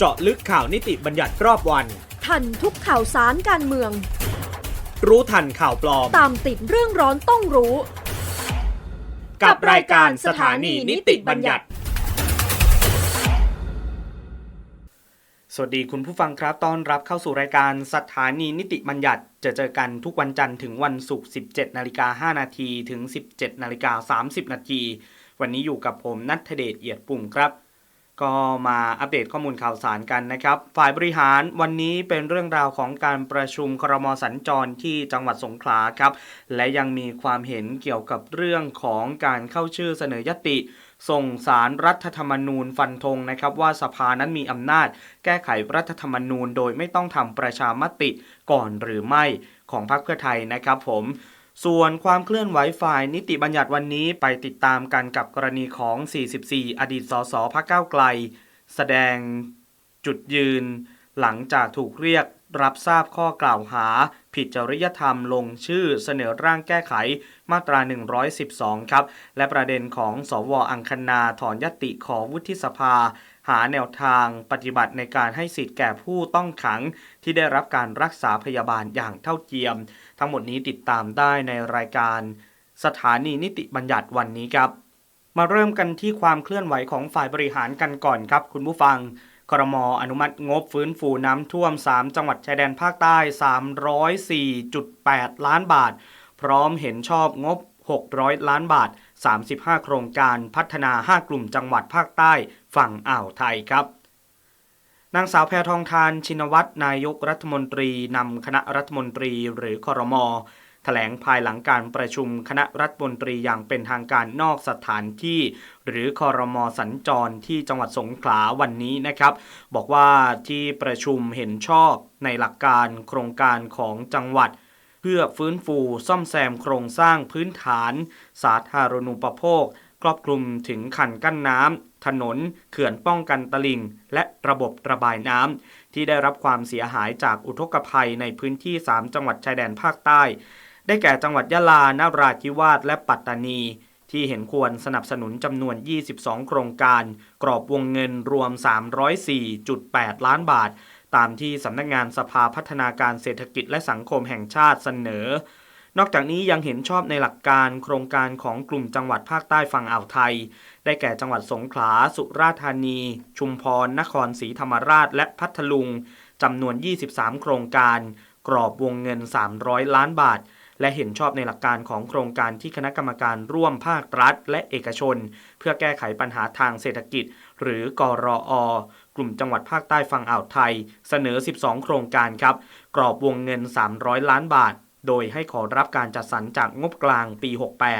เจาะลึกข่าวนิติบัญญัติรอบวัน ทันทุกข่าวสารการเมือง รู้ทันข่าวปลอม ตามติดเรื่องร้อนต้องรู้ กับรายการสถานีนิติบัญญัติ สวัสดีคุณผู้ฟังครับต้อนรับเข้าสู่รายการสถานีนิติบัญญัติจะเจอกันทุกวันจันทร์ถึงวันศุกร์ 17 นาฬิกา 5 นาทีถึง 17 นาฬิกา 30 นาที วันนี้อยู่กับผมนัทเดชเอียดปุ่มครับ ก็มาอัปเดตข้อมูลข่าวสารกันนะครับ ฝ่ายบริหารวันนี้เป็นเรื่องราวของการประชุมครมสัญจรที่จังหวัดสงขลาครับ และยังมีความเห็นเกี่ยวกับเรื่องของการเข้าชื่อเสนอยติ ส่งสารรัฐธรรมนูญฟันธงนะครับ ว่าสภานั้นมีอำนาจ แก้ไขรัฐธรรมนูญ โดยไม่ต้องทำประชามติก่อนหรือไม่ของพรรคเพื่อไทยนะครับผม ส่วนความเคลื่อนไหวฝ่ายนิติบัญญัติวันนี้ไปติดตามกันกับกรณีของ 44 อดีตสสพักเก้าไกล แสดงจุดยืนหลังจากถูกเรียก รับทราบข้อกล่าวหา ผิดจริยธรรมลงชื่อเสนอร่างแก้ไขมาตรา 112 ครับ และประเด็นของสวอังคณาถอนยติขอวุฒิสภา หาแนวทางปฏิบัติในการให้สิทธิ์แก่ผู้ต้องขัง ที่ได้รับการรักษาพยาบาลอย่างเท่าเทียม ทั้งหมดนี้ติดตามได้ในรายการ สถานีนิติบัญญัติวันนี้ครับ มาเริ่มกันที่ความเคลื่อนไหวของฝ่ายบริหารกันก่อนครับคุณผู้ฟัง ครมอนุมัติงบฟื้นฟูน้ำท่วม 3 จังหวัดชายแดนภาคใต้ 304.8 ล้านบาท พร้อมเห็นชอบงบ 600 ล้านบาท 35 โครงการพัฒนา 5 กลุ่มจังหวัดภาคใต้ฝั่งอ่าวไทยครับนางสาวแพทองทานชินวัตรนายกรัฐมนตรีนำคณะรัฐมนตรีหรือครมแถลงภายหลังการประชุมคณะรัฐมนตรีอย่างเป็นทางการนอกสถานที่ หรือคอรมอสัญจรที่จังหวัดสงขลาวันนี้นะครับ บอกว่าที่ประชุมเห็นชอบในหลักการโครงการของจังหวัด เพื่อฟื้นฟูซ่อมแซมโครงสร้างพื้นฐาน สาธารณูปโภค ครอบคลุมถึงคันกั้นน้ำถนนเขื่อนป้องกันตลิ่ง และระบบระบายน้ำที่ได้รับความเสียหายจากอุทกภัยในพื้นที่ 3 จังหวัดชายแดนภาคใต้ ได้แก่จังหวัดยะลานราธิวาสและปัตตานี ที่เห็นควรสนับสนุนจำนวน 22 โครงการ กรอบวงเงินรวม 304.8 ล้านบาท ตามที่สำนักงานสภาพัฒนาการเศรษฐกิจและสังคมแห่งชาติเสนอ นอกจากนี้ยังเห็นชอบในหลักการโครงการของกลุ่มจังหวัดภาคใต้ฝั่งอ่าวไทย ได้แก่จังหวัดสงขลา สุราษฎร์ธานี ชุมพร นครศรีธรรมราช และพัทลุงจำนวน 23 โครงการ กรอบวงเงิน 300 ล้านบาท และเห็นชอบในหลักการของโครงการที่คณะกรรมการร่วมภาครัฐ และเอกชน เพื่อแก้ไขปัญหาทางเศรษฐกิจ หรือกรอกลุ่มจังหวัดภาคใต้ฝั่งอ่าวไทย เสนอ 12 โครงการครับ กรอบวงเงิน 300 ล้านบาท โดยให้ขอรับการจัดสรรจากงบกลางปี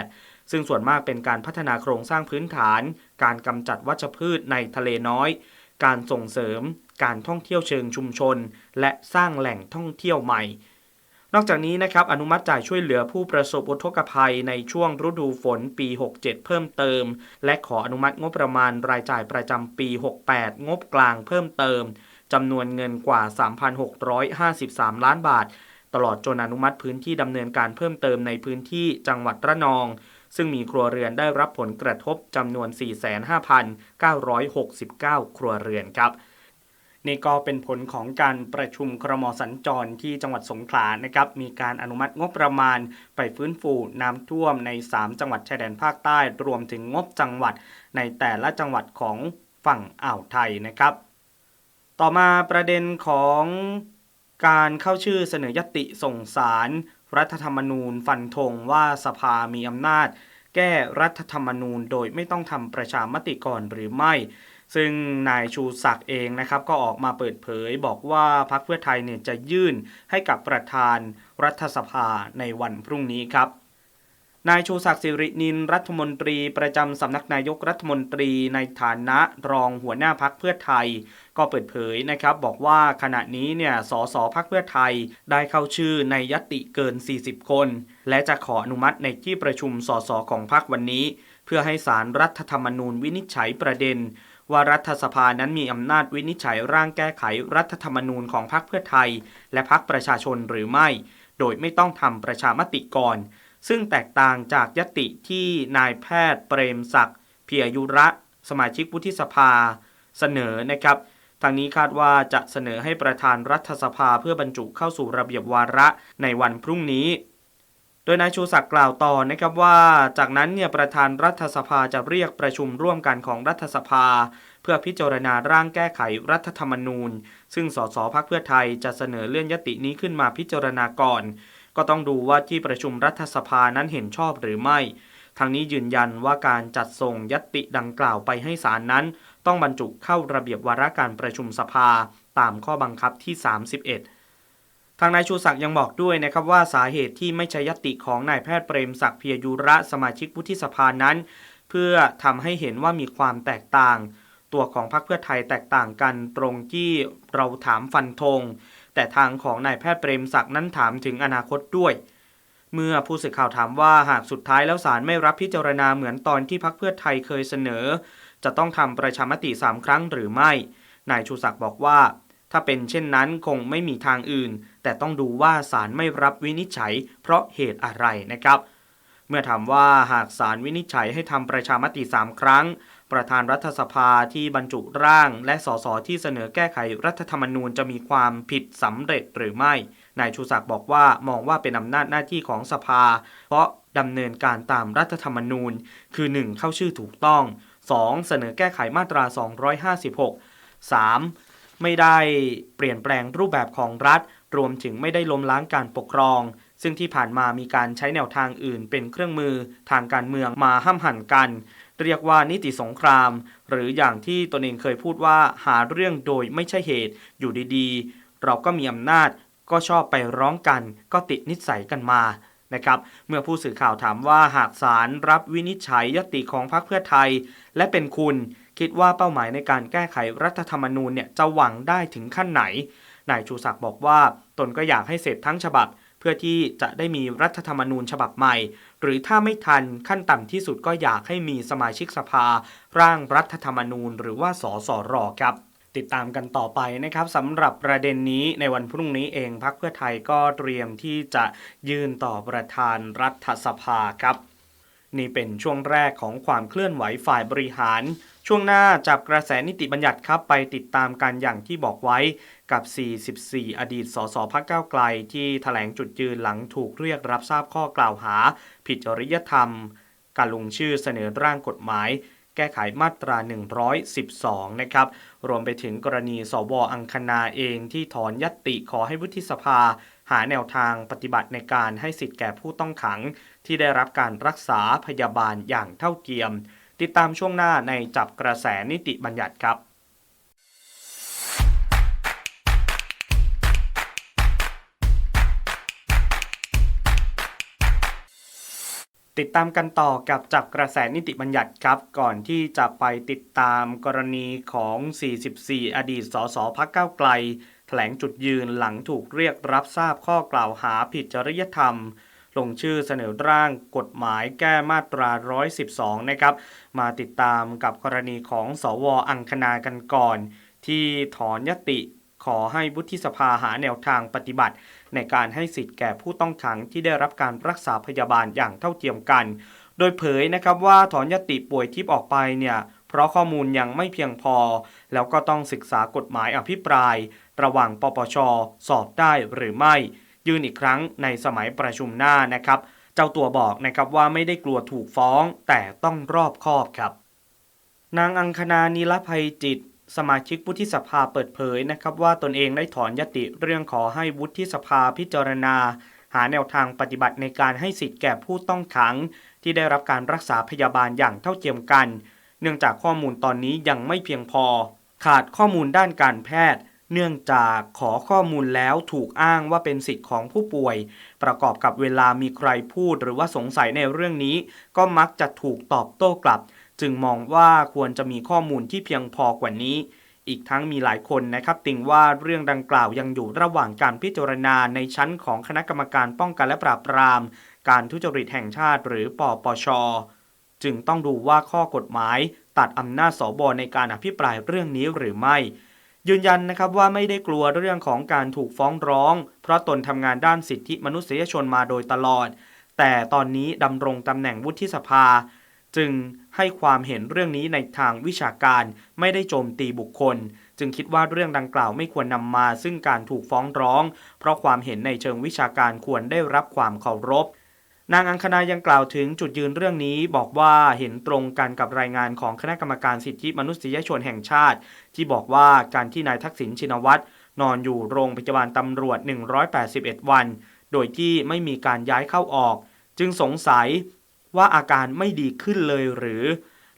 68 ซึ่งส่วนมากเป็นการพัฒนาโครงสร้างพื้นฐาน การกำจัดวัชพืชในทะเลน้อย การส่งเสริม การท่องเที่ยวเชิงชุมชน และสร้างแหล่งท่องเที่ยวใหม่ นอกจากนี้นะครับอนุมัติจ่ายช่วยเหลือผู้ประสบอุทกภัยในช่วงฤดูฝนปี 67 เพิ่มเติม และขออนุมัติงบประมาณรายจ่ายประจำปี 68 งบกลางเพิ่มเติมจำนวนเงินกว่า 3,653 ล้านบาท ตลอดจนอนุมัติพื้นที่ดำเนินการเพิ่มเติมในพื้นที่จังหวัดระนอง ซึ่งมีครัวเรือนได้รับผลกระทบจำนวน 45,969 ครัวเรือนครับ นี่ก็เป็นผลของการประชุมครมสัญจรที่จังหวัดสงขลานะครับ มีการอนุมัติงบประมาณไปฟื้นฟูน้ำท่วมใน 3 จังหวัดชายแดนภาคใต้ รวมถึงงบจังหวัดในแต่ละจังหวัดของฝั่งอ่าวไทยนะครับ ต่อมาประเด็นของการเข้าชื่อเสนอยติส่งสาร รัฐธรรมนูญฟันธงว่าสภามีอำนาจ แก้รัฐธรรมนูญโดยไม่ต้องทำประชามติก่อนหรือไม่ ซึ่งนายชูศักดิ์เองนะครับก็ออกมาเปิดเผย บอกว่าพรรคเพื่อไทยเนี่ยจะยื่นให้กับประธานรัฐสภาในวันพรุ่งนี้ครับนายชูศักดิ์สิรินินรัฐมนตรีประจำสำนักนายกรัฐมนตรีในฐานะรองหัวหน้าพักเพื่อไทย ก็เปิดเผยนะครับ บอกว่าขณะนี้เนี่ยสสพักเพื่อไทยได้เข้าชื่อในยติเกิน 40 คน และจะขออนุมัติในที่ประชุมสสของพักวันนี้ เพื่อให้สารรัฐธรรมนูญวินิจฉัยประเด็น ว่ารัฐสภานั้นมีอำนาจวินิจฉัยร่างแก้ไขรัฐธรรมนูญของพรรคเพื่อไทย และพรรคประชาชนหรือไม่ โดยไม่ต้องทำประชามติก่อน ซึ่งแตกต่างจากยติที่นายแพทย์เปรมศักดิ์เพียยุระ สมาชิกวุฒิสภา เสนอนะครับทางนี้คาดว่าจะเสนอให้ประธานรัฐสภาเพื่อบรรจุเข้าสู่ระเบียบวาระในวันพรุ่งนี้ โดยนายชูศักดิ์กล่าวต่อนะครับว่าจากนั้นเนี่ยประธานรัฐสภาจะเรียกประชุมร่วมกันของรัฐสภา เพื่อพิจารณาร่างแก้ไขรัฐธรรมนูญ ซึ่งสสพักเพื่อไทยจะเสนอเลื่อนยตินี้ขึ้นมาพิจารณาก่อน ก็ต้องดูว่าที่ประชุมรัฐสภานั้นเห็นชอบหรือไม่ทางนี้ยืนยันว่าการจัดส่งยติดังกล่าวไปให้ศาลนั้น ต้องบรรจุเข้าระเบียบวาระการประชุมสภา ตามข้อบังคับที่ 31 ทางนายชูศักดิ์ยังบอกด้วยนะครับว่าสาเหตุที่ไม่ใช่ยติของนายแพทย์เปรมศักดิ์เพียยุระสมาชิกวุฒิสภานั้น เพื่อทำให้เห็นว่ามีความแตกต่าง ตัวของพรรคเพื่อไทยแตกต่างกันตรงที่เราถามฟันธงแต่ทางของนายแพทย์เปรมศักดิ์นั้นถามถึงอนาคตด้วย เมื่อผู้สื่อข่าวถามว่าหากสุดท้ายแล้วศาลไม่รับพิจารณาเหมือนตอนที่พรรคเพื่อไทยเคยเสนอ จะต้องทำประชามติสามครั้งหรือไม่นายชูศักดิ์บอกว่า ถ้าเป็นเช่นนั้นคงไม่มีทางอื่น แต่ต้องดูว่าศาลไม่รับวินิจฉัย เพราะเหตุอะไรนะครับ เมื่อถามว่าหากศาลวินิจฉัยให้ทำประชามติสามครั้ง ประธานรัฐสภาที่บรรจุร่าง และสสที่เสนอแก้ไขรัฐธรรมนูญจะมีความผิดสำเร็จหรือไม่ นายชูศักดิ์บอกว่ามองว่าเป็นอำนาจหน้าที่ของสภา เพราะดำเนินการตามรัฐธรรมนูญ คือ 1. เข้าชื่อถูกต้อง 2. เสนอแก้ไขมาตรา 256 3. ไม่ได้เปลี่ยนแปลงรูปแบบของรัฐ รวมถึงไม่ได้ล้มล้างการปกครอง ซึ่งที่ผ่านมามีการใช้แนวทางอื่นเป็นเครื่องมือทางการเมืองมาห้ามหันกัน เรียกว่านิติสงคราม หรืออย่างที่ตนเองเคยพูดว่าหาเรื่องโดยไม่ใช่เหตุอยู่ดีๆ เราก็มีอำนาจก็ชอบไปร้องกัน ก็ติดนิสัยกันมานะครับเมื่อผู้สื่อข่าวถามว่าหากศาลรับวินิจฉัยยติของพรรคเพื่อไทย และเป็นคุณ คิดว่าเป้าหมายในการแก้ไขรัฐธรรมนูญเนี่ยจะหวังได้ถึงขั้นไหน นายชูศักดิ์บอกว่าตนก็อยากให้เสร็จทั้งฉบับ เพื่อที่จะได้มีรัฐธรรมนูญฉบับใหม่ หรือถ้าไม่ทันขั้นต่ำที่สุดก็อยากให้มีสมาชิกสภา ร่างรัฐธรรมนูญ หรือว่าสสรครับติดตามกันต่อไปนะครับสำหรับประเด็นนี้ในวันพรุ่งนี้เองพรรคเพื่อไทยก็เตรียมที่จะยื่นต่อประธานรัฐสภาครับ นี่เป็นช่วงแรกของความเคลื่อนไหวฝ่ายบริหาร ช่วงหน้าจับกระแสนิติบัญญัติครับไปติดตามกันอย่างที่บอกไว้กับ 44 อดีต สสพักเก้าไกล ที่ถแถลงจุดยืนหลังถูกเรียกรับทราบข้อกล่าวหา ผิดจริยธรรม การลงชื่อเสนอร่างกฎหมาย แก้ไขมาตรา 112 นะครับ รวมไปถึงกรณีสวอังคณาเองที่ถอนยัตติขอให้วุฒิสภา หาแนวทางปฏิบัติในการให้สิทธิ์แก่ผู้ต้องขัง ที่ได้รับการรักษาพยาบาลอย่างเท่าเทียม ติดตามช่วงหน้าในจับกระแสนิติบัญญัติครับติดตามกันต่อกับจับกระแสนิติบัญญัติครับ ก่อนที่จะไปติดตามกรณีของ 44 อดีตสสพักเก้าไกล แถลงจุดยืนหลังถูกเรียกรับทราบข้อกล่าวหาผิดจริยธรรม ลงชื่อเสนอร่างกฎหมายแก้มาตรา 112 นะครับ มาติดตามกับกรณีของสวอังคณากันก่อน ที่ถอนยติขอให้วุฒิสภาหาแนวทางปฏิบัติ ในการให้สิทธิ์แก่ผู้ต้องขังที่ได้รับการรักษาพยาบาลอย่างเท่าเทียมกัน โดยเผยนะครับว่าถอนยติป่วยทิพย์ออกไปเนี่ย เพราะข้อมูลยังไม่เพียงพอ แล้วก็ต้องศึกษากฎหมายอภิปราย ระหว่างปปช สอบได้หรือไม่ ยื่นอีกครั้งในสมัยประชุมหน้านะครับ เจ้าตัวบอกนะครับว่าไม่ได้กลัวถูกฟ้อง แต่ต้องรอบคอบครับ นางอังคณานิรภัยจิตสมาชิกวุฒิสภาเปิดเผยนะครับว่าตนเองได้ถอนยติเรื่องขอให้วุฒิสภาพิจารณา หาแนวทางปฏิบัติในการให้สิทธิ์แก่ผู้ต้องขัง ที่ได้รับการรักษาพยาบาลอย่างเท่าเทียมกัน เนื่องจากข้อมูลตอนนี้ยังไม่เพียงพอ ขาดข้อมูลด้านการแพทย์ เนื่องจากขอข้อมูลแล้วถูกอ้างว่าเป็นสิทธิ์ของผู้ป่วย ประกอบกับเวลามีใครพูดหรือว่าสงสัยในเรื่องนี้ ก็มักจะถูกตอบโต้กลับ จึงมองว่าควรจะมีข้อมูลที่เพียงพอกว่านี้อีกทั้งมีหลายคนนะครับติงว่าเรื่องดังกล่าวยังอยู่ระหว่างการพิจารณาในชั้นของคณะกรรมการป้องกันและปราบปราม การทุจริตแห่งชาติหรือปปช จึงต้องดูว่าข้อกฎหมายตัดอำนาจสบในการอภิปรายเรื่องนี้หรือไม่ ยืนยันนะครับว่าไม่ได้กลัวเรื่องของการถูกฟ้องร้อง เพราะตนทำงานด้านสิทธิมนุษยชนมาโดยตลอด แต่ตอนนี้ดำรงตำแหน่งวุฒิสภา จึงให้ความเห็นเรื่องนี้ในทางวิชาการไม่ได้โจมตีบุคคล จึงคิดว่าเรื่องดังกล่าวไม่ควรนำมาซึ่งการถูกฟ้องร้อง เพราะความเห็นในเชิงวิชาการควรได้รับความเคารพ นางอังคณายังกล่าวถึงจุดยืนเรื่องนี้บอกว่าเห็นตรงกันกับรายงานของคณะกรรมการสิทธิมนุษยชนแห่งชาติ ที่บอกว่าการที่นายทักษิณชินวัตรนอนอยู่โรงพยาบาลตำรวจ 181 วัน โดยที่ไม่มีการย้ายเข้าออก จึงสงสัยว่าอาการไม่ดีขึ้นเลยหรือ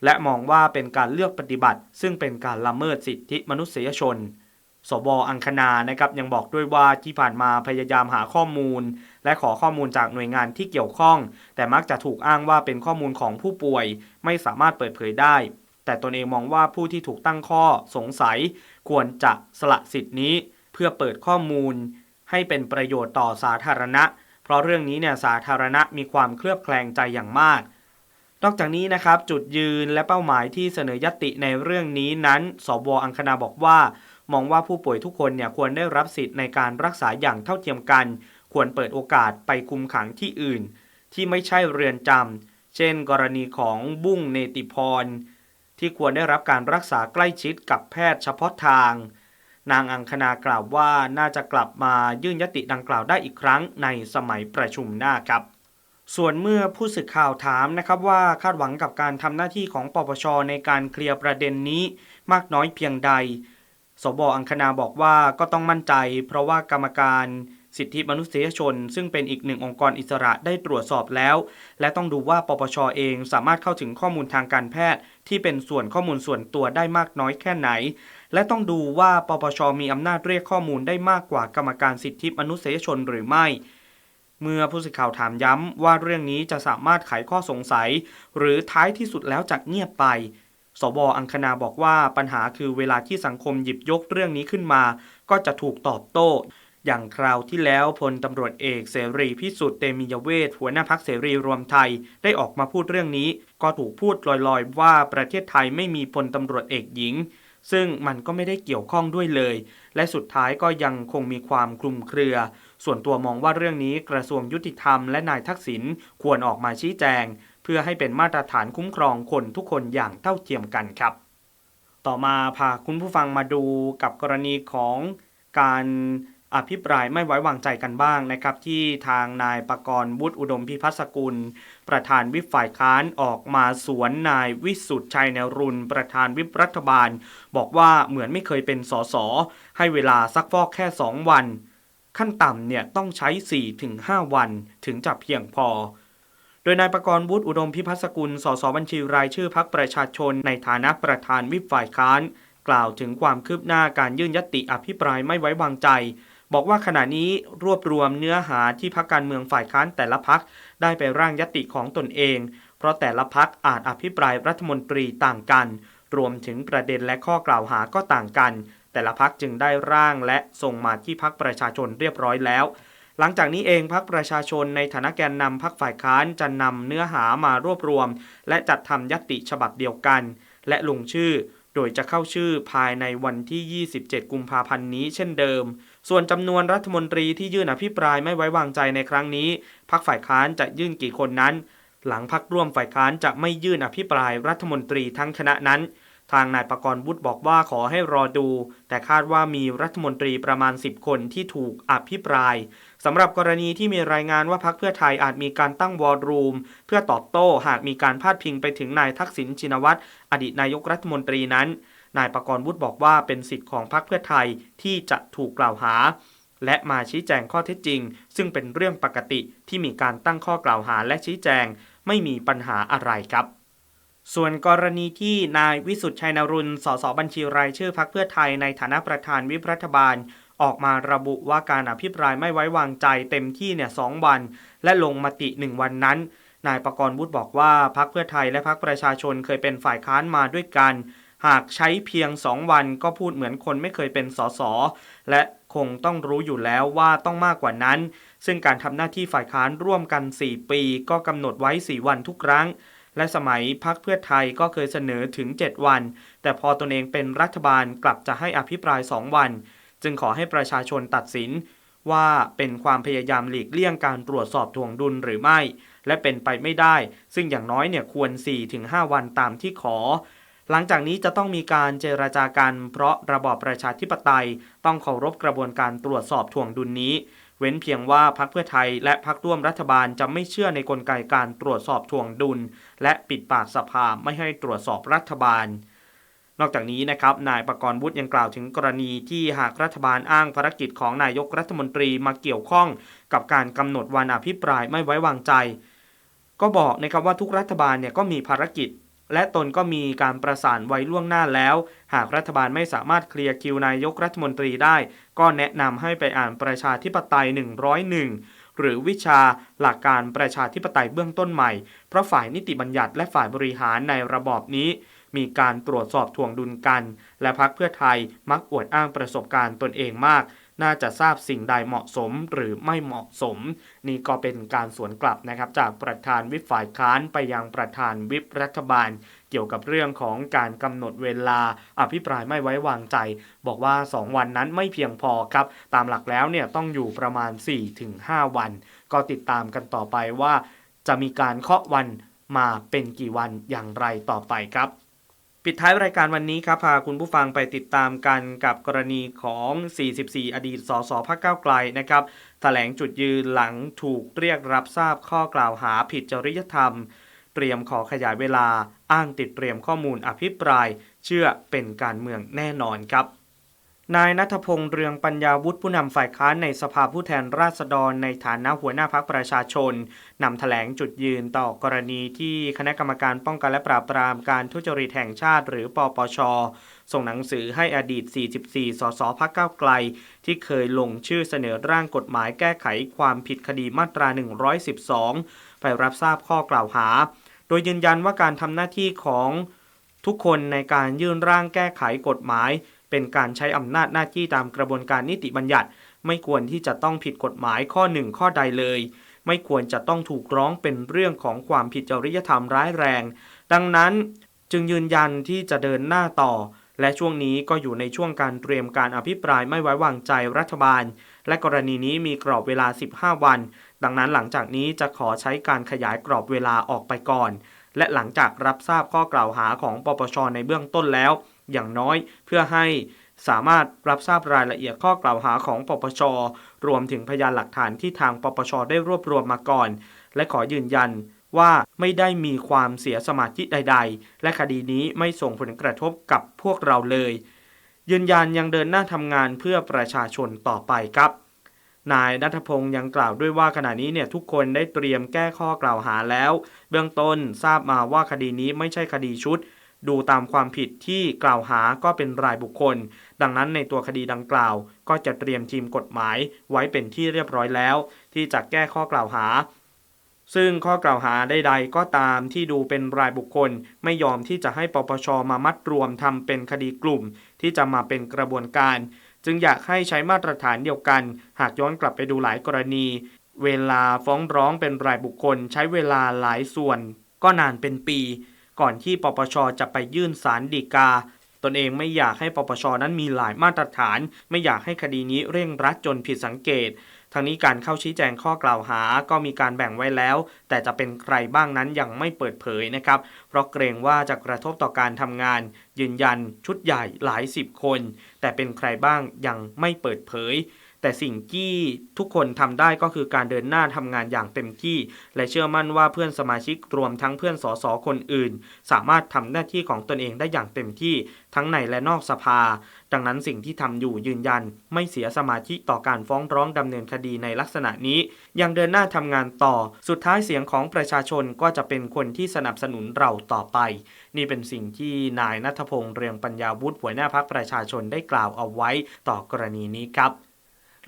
และมองว่าเป็นการเลือกปฏิบัติ ซึ่งเป็นการละเมิดสิทธิมนุษยชนสบอังคณานะครับยังบอกด้วยว่าที่ผ่านมาพยายามหาข้อมูล และขอข้อมูลจากหน่วยงานที่เกี่ยวข้อง แต่มักจะถูกอ้างว่าเป็นข้อมูลของผู้ป่วย ไม่สามารถเปิดเผยได้ แต่ตนเองมองว่าผู้ที่ถูกตั้งข้อสงสัย ควรจะสละสิทธินี้ เพื่อเปิดข้อมูล ให้เป็นประโยชน์ต่อสาธารณะ เพราะเรื่องนี้เนี่ยสาธารณะมีความเคลือบแคลงใจอย่างมากนอกจากนี้นะครับจุดยืนและเป้าหมายที่เสนอยติในเรื่องนี้นั้นสบอังคณาบอกว่า มองว่าผู้ป่วยทุกคนเนี่ยควรได้รับสิทธิ์ในการรักษาอย่างเท่าเทียมกัน ควรเปิดโอกาสไปคุมขังที่อื่น ที่ไม่ใช่เรือนจำเช่น กรณีของบุ้งเนติพร ที่ควรได้รับการรักษาใกล้ชิดกับแพทย์เฉพาะทาง นางอังคณากล่าวว่าน่าจะกลับมายื่นยติดังกล่าวได้อีกครั้งในสมัยประชุมหน้าครับส่วนเมื่อผู้สื่อข่าวถามนะครับว่าคาดหวังกับการทำหน้าที่ของปปชในการเคลียร์ประเด็นนี้มากน้อยเพียงใด สบอังคณาบอกว่าก็ต้องมั่นใจ เพราะว่ากรรมการ สิทธิมนุษยชน ซึ่งเป็นอีกหนึ่งองค์กรอิสระได้ตรวจสอบแล้ว และต้องดูว่าปปชเองสามารถเข้าถึงข้อมูลทางการแพทย์ ที่เป็นส่วนข้อมูลส่วนตัวได้มากน้อยแค่ไหน และต้องดูว่าปปชมีอำนาจเรียกข้อมูลได้มากกว่ากรรมการสิทธิมนุษยชนหรือไม่เมื่อผู้สื่อข่าวถามย้ำว่าเรื่องนี้จะสามารถไขข้อสงสัย หรือท้ายที่สุดแล้วจะเงียบไป สบอังคณาบอกว่าปัญหาคือเวลาที่สังคมหยิบยกเรื่องนี้ขึ้นมา ก็จะถูกตอบโต้ อย่างคราวที่แล้วพลตำรวจเอกเสรีพิสุทธิ์เตมียเวทหัวหน้าพักเสรีรวมไทยได้ออกมาพูดเรื่องนี้ ก็ถูกพูดลอยๆ ว่าประเทศไทยไม่มีพลตำรวจเอกหญิง ซึ่งมันก็ไม่ได้เกี่ยวข้องด้วยเลย และสุดท้ายก็ยังคงมีความคลุมเครือ ส่วนตัวมองว่าเรื่องนี้กระทรวงยุติธรรมและนายทักษิณควรออกมาชี้แจง เพื่อให้เป็นมาตรฐานคุ้มครองคนทุกคนอย่างเท่าเทียมกันครับ ต่อมาพาคุณผู้ฟังมาดูกับกรณีของการ อภิปรายไม่ไว้วางใจกันบ้างนะครับ ที่ทางนายประกรณ์วุฒิอุดมพิพัฒกุล ประธานวิปฝ่ายค้านออกมาสวนนายวิสุทธิ์ชัยนรุนประธานวิปรัฐบาล บอกว่าเหมือนไม่เคยเป็นสสให้เวลาซักฟอกแค่ 2 วัน ขั้นต่ำเนี่ยต้องใช้ 4-5 วันถึงจะเพียงพอโดยนายประกรณ์วุฒิอุดมพิพัฒกุล สสบัญชีรายชื่อพักประชาชน ในฐานะประธานวิปฝ่ายค้าน กล่าวถึงความคืบหน้าการยื่นยติอภิปรายไม่ไว้วางใจ บอกว่าขณะนี้รวบรวมเนื้อหาที่พักการเมืองฝ่ายค้านแต่ละพักได้ไปร่างยติของตนเอง เพราะแต่ละพักอาจอภิปรายรัฐมนตรีต่างกัน รวมถึงประเด็นและข้อกล่าวหาก็ต่างกัน แต่ละพักจึงได้ร่างและส่งมาที่พักประชาชนเรียบร้อยแล้วหลังจากนี้เองพักประชาชนในฐานะแกนนำพักฝ่ายค้านจะนำเนื้อหามารวบรวม และจัดทำยติฉบับเดียวกัน และลงชื่อ โดยจะเข้าชื่อภายในวันที่ 27 กุมภาพันธ์นี้เช่นเดิม ส่วนจำนวนรัฐมนตรีที่ยื่นอภิปรายไม่ไว้วางใจในครั้งนี้พักฝ่ายค้านจะยื่นกี่คนนั้น หลังพักร่วมฝ่ายค้านจะไม่ยื่นอภิปรายรัฐมนตรีทั้งคณะนั้น ทางนายประกรณ์วุฒิบอกว่าขอให้รอดู แต่คาดว่ามีรัฐมนตรีประมาณ 10 คนที่ถูกอภิปรายสำหรับกรณีที่มีรายงานว่าพักเพื่อไทยอาจมีการตั้งวอร์รูม เพื่อตอบโต้หากมีการพาดพิงไปถึงนายทักษิณชินวัตรอดีตนายกรัฐมนตรีนั้น นายประกรณ์วุฒิบอกว่าเป็นสิทธิ์ของพรรคเพื่อไทยที่จะถูกกล่าวหา และมาชี้แจงข้อเท็จจริง ซึ่งเป็นเรื่องปกติที่มีการตั้งข้อกล่าวหาและชี้แจง ไม่มีปัญหาอะไรครับส่วนกรณีที่นายวิสุทธิ์ชัยนรุนสสบัญชีรายชื่อพรรคเพื่อไทยในฐานะประธานวิปรัฐบาล ออกมาระบุว่าการอภิปรายไม่ไว้วางใจเต็มที่เนี่ยสองวัน และลงมติหนึ่งวันนั้น นายประกรณ์วุฒิบอกว่าพรรคเพื่อไทยและพรรคประชาชนเคยเป็นฝ่ายค้านมาด้วยกัน หากใช้เพียงสองวันก็พูดเหมือนคนไม่เคยเป็นสสและคงต้องรู้อยู่แล้วว่าต้องมากกว่านั้น ซึ่งการทำหน้าที่ฝ่ายค้านร่วมกัน 4 ปี ก็กำหนดไว้ 4 วันทุกครั้ง และสมัยพักเพื่อไทยก็เคยเสนอถึง 7 วัน แต่พอตนเองเป็นรัฐบาลกลับจะให้อภิปราย 2 วัน จึงขอให้ประชาชนตัดสินว่าเป็นความพยายามหลีกเลี่ยงการตรวจสอบทวงดุลหรือไม่ และเป็นไปไม่ได้ ซึ่งอย่างน้อยเนี่ยควร 4-5 วันตามที่ขอ หลังจากนี้จะต้องมีการเจรจากัน เพราะระบอบประชาธิปไตย ต้องเคารพกระบวนการตรวจสอบถ่วงดุลนี้ เว้นเพียงว่าพรรคเพื่อไทยและพรรคร่วมรัฐบาลจะไม่เชื่อในกลไกการตรวจสอบถ่วงดุล และปิดปากสภาไม่ให้ตรวจสอบรัฐบาลนอกจากนี้นะครับ นายประกรณ์วุฒิยังกล่าวถึงกรณีที่หากรัฐบาลอ้างภารกิจของนายกรัฐมนตรีมาเกี่ยวข้องกับการกำหนดวันอภิปรายไม่ไว้วางใจ ก็บอกนะครับว่าทุกรัฐบาลเนี่ยก็มีภารกิจ และตนก็มีการประสานไว้ล่วงหน้าแล้ว หากรัฐบาลไม่สามารถเคลียร์คิวนายกรัฐมนตรีได้ ก็แนะนำให้ไปอ่านประชาธิปไตย 101 หรือวิชาหลักการประชาธิปไตยเบื้องต้นใหม่ เพราะฝ่ายนิติบัญญัติและฝ่ายบริหารในระบอบนี้ มีการตรวจสอบทวงดุลกัน และพักเพื่อไทยมักอวดอ้างประสบการณ์ตนเองมาก น่าจะทราบสิ่งใดเหมาะสมหรือไม่เหมาะสม นี่ก็เป็นการสวนกลับนะครับจากประธานวิปฝ่ายค้านไปยังประธานวิปรัฐบาล เกี่ยวกับเรื่องของการกำหนดเวลาอภิปรายไม่ไว้วางใจ บอกว่า 2 วันนั้นไม่เพียงพอครับ ตามหลักแล้วเนี่ยต้องอยู่ประมาณ 4-5 วัน ก็ติดตามกันต่อไปว่า จะมีการเคาะวันมาเป็นกี่วันอย่างไรต่อไปครับ ปิดท้ายรายการวันนี้ครับพาคุณผู้ฟังไปติดตามกันกับกรณีของ 44 อดีตสสพักเก้าไกลนะครับแถลงจุดยืนหลังถูกเรียกรับทราบข้อกล่าวหาผิดจริยธรรม เตรียมขอขยายเวลาอ้างติดเตรียมข้อมูลอภิปราย เชื่อเป็นการเมืองแน่นอนครับ นายนัทพงษ์เรืองปัญญาวุฒิผู้นำฝ่ายค้านในสภาผู้แทนราษฎรในฐานะหัวหน้าพักประชาชนนำแถลงจุดยืนต่อกรณีที่คณะกรรมการป้องกันและปราบปรามการทุจริตแห่งชาติหรือปปช ส่งหนังสือให้อดีต 44 สสพักก้าไกล ที่เคยลงชื่อเสนอร่างกฎหมายแก้ไขความผิดคดีมาตรา 112 ไปรับทราบข้อกล่าวหา โดยยืนยันว่าการทำหน้าที่ของทุกคนในการยื่นร่างแก้ไขกฎหมาย เป็นการใช้อำนาจหน้าที่ตามกระบวนการนิติบัญญัติ ไม่ควรที่จะต้องผิดกฎหมายข้อหนึ่งข้อใดเลย ไม่ควรจะต้องถูกร้องเป็นเรื่องของความผิดจริยธรรมร้ายแรง ดังนั้นจึงยืนยันที่จะเดินหน้าต่อ และช่วงนี้ก็อยู่ในช่วงการเตรียมการอภิปรายไม่ไว้วางใจรัฐบาล และกรณีนี้มีกรอบเวลา 15 วัน ดังนั้นหลังจากนี้จะขอใช้การขยายกรอบเวลาออกไปก่อน และหลังจากรับทราบข้อกล่าวหาของปปชในเบื้องต้นแล้ว อย่างน้อย เพื่อให้สามารถรับทราบรายละเอียดข้อกล่าวหาของปปช รวมถึงพยานหลักฐานที่ทางปปชได้รวบรวมมาก่อน และขอยืนยันว่าไม่ได้มีความเสียสมาธิใด ๆ และคดีนี้ไม่ส่งผลกระทบกับพวกเราเลย ยืนยันยังเดินหน้าทำงานเพื่อประชาชนต่อไปครับ นายนัทพงศ์ยังกล่าวด้วยว่าขณะนี้เนี่ยทุกคนได้เตรียมแก้ข้อกล่าวหาแล้ว เบื้องต้นทราบมาว่าคดีนี้ไม่ใช่คดีชุด ดูตามความผิดที่กล่าวหาก็เป็นรายบุคคล ดังนั้นในตัวคดีดังกล่าว ก็จะเตรียมทีมกฎหมายไว้เป็นที่เรียบร้อยแล้ว ที่จะแก้ข้อกล่าวหา ซึ่งข้อกล่าวหาใดๆก็ตามที่ดูเป็นรายบุคคล ไม่ยอมที่จะให้ปปชมามัดรวมทำเป็นคดีกลุ่ม ที่จะมาเป็นกระบวนการ จึงอยากให้ใช้มาตรฐานเดียวกัน หากย้อนกลับไปดูหลายกรณี เวลาฟ้องร้องเป็นรายบุคคล ใช้เวลาหลายส่วน ก็นานเป็นปี ก่อนที่ปปชจะไปยื่นสารดีกา ตนเองไม่อยากให้ปปชนั้นมีหลายมาตรฐาน ไม่อยากให้คดีนี้เร่งรัดจนผิดสังเกตทางนี้การเข้าชี้แจงข้อกล่าวหาก็มีการแบ่งไว้แล้ว แต่จะเป็นใครบ้างนั้นยังไม่เปิดเผยนะครับ เพราะเกรงว่าจะกระทบต่อการทำงาน ยืนยันชุดใหญ่หลายสิบคน แต่เป็นใครบ้างยังไม่เปิดเผย แต่สิ่งที่ทุกคนทำได้ก็คือการเดินหน้าทำงานอย่างเต็มที่ และเชื่อมั่นว่าเพื่อนสมาชิกรวมทั้งเพื่อนสสคนอื่น สามารถทำหน้าที่ของตนเองได้อย่างเต็มที่ ทั้งในและนอกสภา ดังนั้นสิ่งที่ทำอยู่ยืนยัน ไม่เสียสมาธิต่อการฟ้องร้องดำเนินคดีในลักษณะนี้ ยังเดินหน้าทำงานต่อ สุดท้ายเสียงของประชาชนก็จะเป็นคนที่สนับสนุนเราต่อไป นี่เป็นสิ่งที่นายนัทพงษ์เรืองปัญญาวุฒิหัวหน้าพักประชาชนได้กล่าวเอาไว้ต่อกรณีนี้ครับ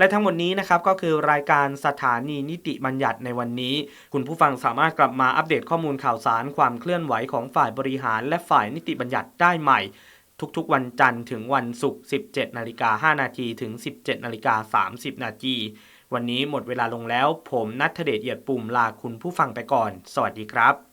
และทั้งหมดนี้นะครับก็คือรายการสถานีนิติบัญญัติในวันนี้ คุณผู้ฟังสามารถกลับมาอัปเดตข้อมูลข่าวสารความเคลื่อนไหวของฝ่ายบริหาร และฝ่ายนิติบัญญัติได้ใหม่ ทุกๆวันจันทร์ถึงวันศุกร์ 17 นาฬิกา 5 นาทีถึง 17 นาฬิกา 30 นาทีวันนี้หมดเวลาลงแล้ว ผมนัทเดชเอียดปุ่มลาคุณผู้ฟังไปก่อน สวัสดีครับ